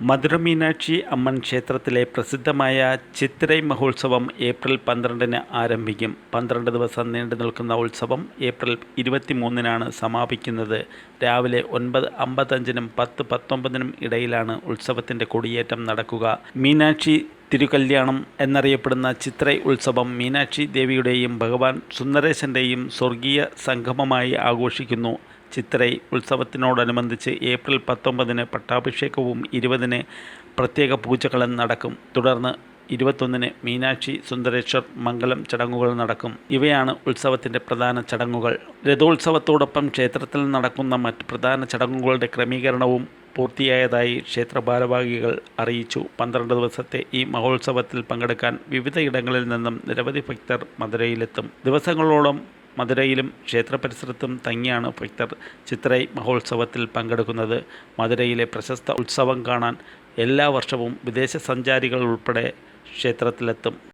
മധുരമീനാക്ഷി അമ്മൻ ക്ഷേത്രത്തിലെ പ്രസിദ്ധമായ ചിത്തിരൈ മഹോത്സവം ഏപ്രിൽ പന്ത്രണ്ടിന് ആരംഭിക്കും. പന്ത്രണ്ട് ദിവസം നീണ്ടു നിൽക്കുന്ന ഉത്സവം ഏപ്രിൽ ഇരുപത്തിമൂന്നിനാണ് സമാപിക്കുന്നത്. രാവിലെ ഒൻപത് അമ്പത്തഞ്ചിനും പത്ത് പത്തൊമ്പതിനും ഇടയിലാണ് ഉത്സവത്തിന്റെ കൊടിയേറ്റം നടക്കുക. മീനാക്ഷി തിരുകല്യാണം എന്നറിയപ്പെടുന്ന ചിത്രൈ ഉത്സവം മീനാക്ഷി ദേവിയുടെയും ഭഗവാൻ സുന്ദരേശന്റെയും സ്വർഗീയ സംഗമമായി ആഘോഷിക്കുന്നു. ചിത്രൈ ഉത്സവത്തിനോടനുബന്ധിച്ച് ഏപ്രിൽ പത്തൊമ്പതിന് പട്ടാഭിഷേകവും ഇരുപതിന് പ്രത്യേക പൂജകളും നടക്കും. തുടർന്ന് ഇരുപത്തൊന്നിന് മീനാക്ഷി സുന്ദരേശ്വർ മംഗലം ചടങ്ങുകൾ നടക്കും. ഇവയാണ് ഉത്സവത്തിന്റെ പ്രധാന ചടങ്ങുകൾ. രഥോത്സവത്തോടൊപ്പം ക്ഷേത്രത്തിൽ നടക്കുന്ന മറ്റ് പ്രധാന ചടങ്ങുകളുടെ ക്രമീകരണവും പൂർത്തിയായതായി ക്ഷേത്ര ഭാരവാഹികൾ അറിയിച്ചു. പന്ത്രണ്ട് ദിവസത്തെ ഈ മഹോത്സവത്തിൽ പങ്കെടുക്കാൻ വിവിധ ഇടങ്ങളിൽ നിന്നും നിരവധി ഭക്തർ മധുരയിലെത്തും. ദിവസങ്ങളോളം മധുരയിലും ക്ഷേത്ര പരിസരത്തും തങ്ങിയാണ് ഭക്തർ ചിത്രൈ മഹോത്സവത്തിൽ പങ്കെടുക്കുന്നത്. മധുരയിലെ പ്രശസ്ത ഉത്സവം കാണാൻ എല്ലാ വർഷവും വിദേശ സഞ്ചാരികൾ ഉൾപ്പെടെ ക്ഷേത്രത്തിലെത്തും.